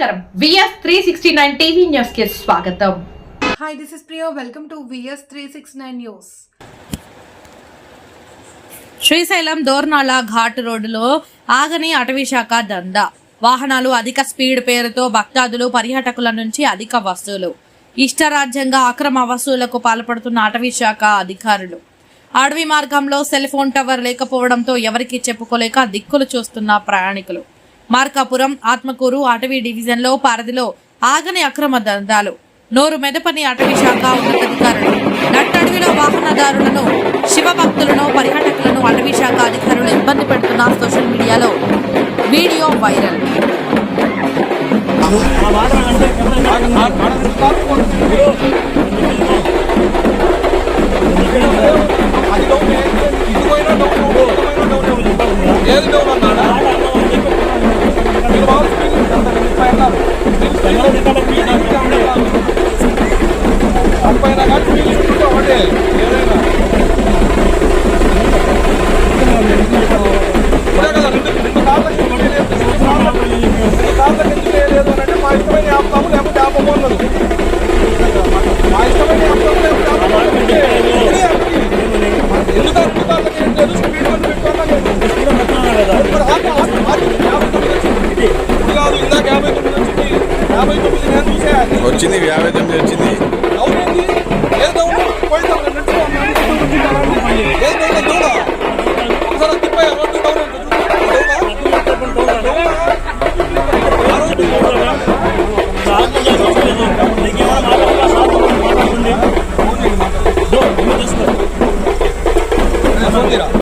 నమస్కారం. VS three sixty nine TV న్యూస్కి స్వాగతం. Hi, this is Priya. Welcome to VS369 News. Srisailam Dornala ghat రోడ్డులో ఆగని అటవీ శాఖ దందా. వాహనాలు అధిక స్పీడ్ పేరుతో భక్తాదులు పర్యాటకుల నుంచి అధిక వసూలు. ఇష్టరాజ్యంగా అక్రమ వసూలకు పాల్పడుతున్న అటవీ శాఖ అధికారులు. అడవి మార్గంలో సెల్ ఫోన్ టవర్ లేకపోవడంతో ఎవరికీ చెప్పుకోలేక దిక్కులు చూస్తున్న ప్రయాణికులు. మార్కాపురం ఆత్మకూరు అటవీ డివిజన్లో పారధిలో ఆగని అక్రమ దందాలు. నోరు మెదపని అటవీ శాఖ ఉన్నతాధికారులు. నట్టడవిలో వాహనదారులను శివభక్తులను పర్యాటకులను అటవీ శాఖ అధికారులు ఇబ్బంది పెడుతున్న సోషల్ మీడియాలో వీడియో వైరల్. ఏది ముప్పై అయినా కానీ. స్పీడ్ ఒకటే. ఏదైనా. రెండు రెండు కార్లకి ఎందుకు రెండు కార్లకి వచ్చింది యాభై తొమ్మిది వచ్చింది ఏదో